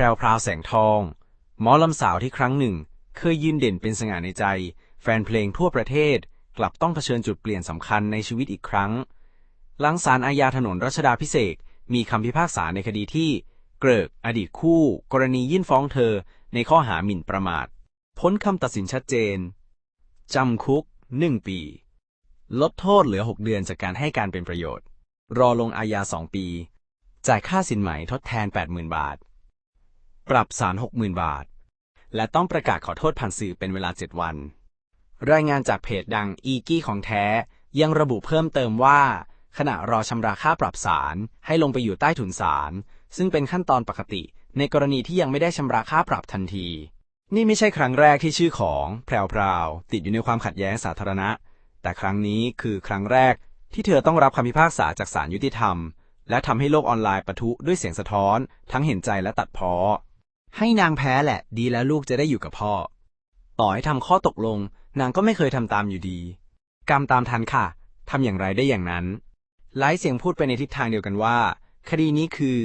รวพราวแสงทอง หมอลำสาวที่ครั้งหนึ่ง เคยยืนเด่นเป็นสง่าในใจ แฟนเพลงทั่วประเทศ กลับต้องเผชิญจุดเปลี่ยนสำคัญในชีวิตอีกครั้ง หลังศาลอาญาถนนรัชดาพิเศษมีคำพิพากษาในคดีที่ เกริก อดีตคู่ กรณียื่นฟ้องเธอ ในข้อหาหมิ่นประมาท พ้นคำตัดสินชัดเจน จำคุก1ปี ลดโทษเหลือ 6 เดือนจากการให้การเป็นประโยชน์ รอลงอาญา2ปี จ่ายค่าสินไหมทดแทน 80,000 บาท ปรับศาล60,000 บาท และต้องประกาศขอโทษผ่านสื่อเป็นเวลา 7 วัน รายงานจากเพจดังอีกี้ของแท้ยังระบุเพิ่มเติมว่า ขณะรอชำระค่าปรับศาลให้ลงไปอยู่ใต้ถุนศาลซึ่งเป็นขั้นตอนปกติ ในกรณีที่ยังไม่ได้ชำระค่าปรับทันที นี่ไม่ใช่ครั้งแรกที่ชื่อของแพรวพราวติดอยู่ในความขัดแย้งสาธารณะ แต่ครั้งนี้คือครั้งแรกที่เธอต้องรับคำพิพากษาจากศาลยุติธรรม และทำให้โลกออนไลน์ปะทุด้วยเสียงสะท้อน ทั้งเห็นใจและตัดพ้อ ให้นางแพ้แหละ ดีแล้วลูกจะได้อยู่กับพ่อ ต่อให้ทำข้อตกลง นางก็ไม่เคยทำตามอยู่ดี กรรมตามทันค่ะทำอย่างไรได้อย่างนั้น หลายเสียงพูดไปในทิศทางเดียวกันว่า คดีนี้คือ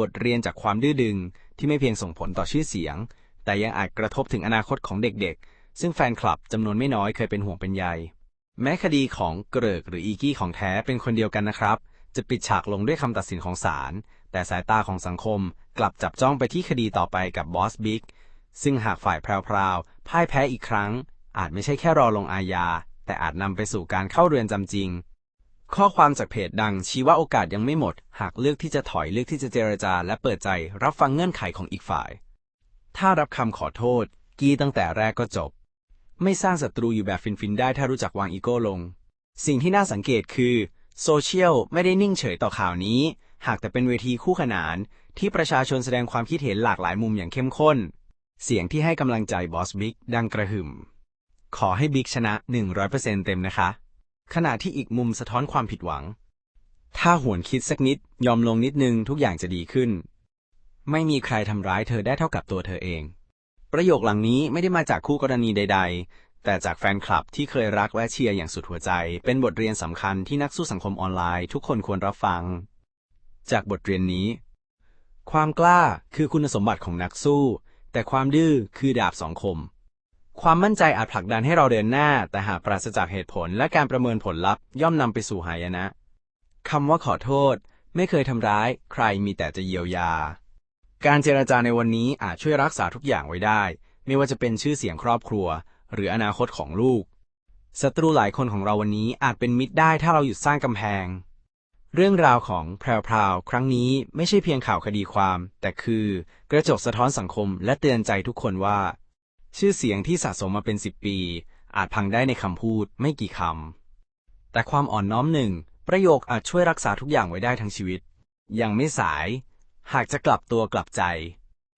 บทเรียนจากความดื้อดึงที่ไม่เพียงส่งผลต่อชื่อเสียง แต่ยังอาจกระทบถึงอนาคตของเด็กๆ ซึ่งแฟนคลับจำนวนไม่น้อยเคยเป็นห่วงเป็นใย แม้คดีของเกริกหรืออีกี้ของแท้เป็นคนเดียวกันนะครับ จะปิดฉากลงด้วยคำตัดสินของศาล แต่สายตาของสังคม กลับจับจ้องไปที่คดีต่อไปกับบอสบิ๊กซึ่งหากฝ่ายแพรวๆพ่ายแพ้อีกครั้ง อาจไม่ใช่แค่รอลงอาญา แต่อาจนำไปสู่การเข้าเรือนจำจริง ข้อความจากเพจดังชี้ว่าโอกาสยังไม่หมด หากเลือกที่จะถอยเลือกที่จะเจรจา และเปิดใจรับฟังเงื่อนไขของอีกฝ่าย ถ้ารับคำขอโทษ กี้ตั้งแต่แรกก็จบ ไม่สร้างศัตรูอยู่แบบฟินๆได้ถ้ารู้จักวางอีโก้ลง สิ่งที่น่าสังเกตคือโซเชียลไม่ได้นิ่งเฉยต่อข่าวนี้ หากแต่เป็นเวทีคู่ขนาน ที่ประชาชนแสดงความคิดเห็นหลากหลายมุมอย่างเข้มข้น เสียงที่ให้กำลังใจบอสบิ๊กดังกระหึ่ม ขอให้บิ๊กชนะ 100%เต็มนะคะ ขณะที่อีกมุมสะท้อนความผิดหวัง ถ้าหวนคิดสักนิดยอมลงนิดนึงทุกอย่างจะดีขึ้น ไม่มีใครทำร้ายเธอได้เท่ากับตัวเธอเอง ประโยคหลังนี้ไม่ได้มาจากคู่กรณีใด ๆ แต่จากแฟนคลับที่เคยรักและเชียร์อย่างสุดหัวใจ เป็นบทเรียนสำคัญที่นักสู้สังคมออนไลน์ ทุกคนควรรับฟัง จากบทเรียนนี้ ความกล้าคือคุณสมบัติของนักสู้ แต่ความดื้อคือดาบสองคม ความมั่นใจอาจผลักดันให้เราเดินหน้า แต่หากปราศจากเหตุผลและการประเมินผลลัพธ์ย่อมนำไปสู่หายนะคำว่าขอโทษ ไม่เคยทำร้าย ใครมีแต่จะเยียวยา การเจรจาในวันนี้อาจช่วยรักษาทุกอย่างไว้ได้ ไม่ว่าจะเป็นชื่อเสียงครอบครัว หรืออนาคตของลูกศัตรูหลายคนของเราวันนี้อาจเป็นมิตรได้ถ้าเราหยุดสร้างกำแพง เรื่องราวของแพรวๆครั้งนี้ไม่ใช่เพียงข่าวคดีความ แต่คือกระจกสะท้อนสังคมและเตือนใจทุกคนว่า ชื่อเสียงที่สะสมมาเป็นสิบปี อาจพังได้ในคำพูดไม่กี่คำ แต่ความอ่อนน้อมหนึ่ง ประโยคอาจช่วยรักษาทุกอย่างไว้ได้ทั้งชีวิต ยังไม่สาย หากจะกลับตัวกลับใจ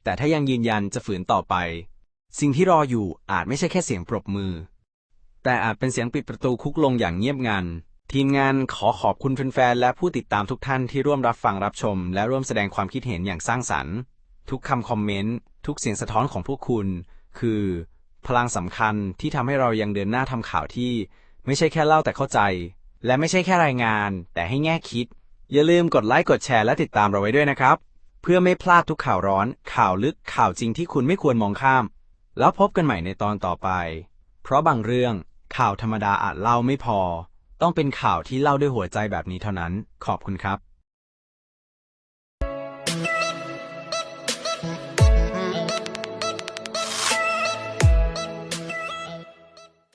แต่ถ้ายังยืนยันจะฝืนต่อไป สิ่งที่รออยู่อาจไม่ใช่แค่เสียงปรบมือ แต่อาจเป็นเสียงปิดประตูคุกลงอย่างเงียบงัน ทีมงานขอขอบคุณแฟนๆ และผู้ติดตามทุกท่านที่ร่วมรับฟังรับชม และร่วมแสดงความคิดเห็นอย่างสร้างสรรค์ ทุกคำคอมเมนต์ ทุกเสียงสะท้อนของพวกคุณ คือ พลังสำคัญที่ทำให้เรายังเดินหน้าทำข่าวที่ ไม่ใช่แค่เล่าแต่เข้าใจ และไม่ใช่แค่รายงาน แต่ให้แง่คิด อย่าลืมกดไลค์กดแชร์และติดตามเราไว้ด้วยนะครับ เพื่อไม่พลาดทุกข่าวร้อน ข่าวลึกข่าวจริงที่คุณไม่ควรมองข้าม แล้วพบกันใหม่ในตอนต่อไป เพราะบางเรื่องข่าวธรรมดาอาจเล่าไม่พอ ต้องเป็นข่าวที่เล่าด้วยหัวใจแบบนี้เท่านั้น ขอบคุณครับ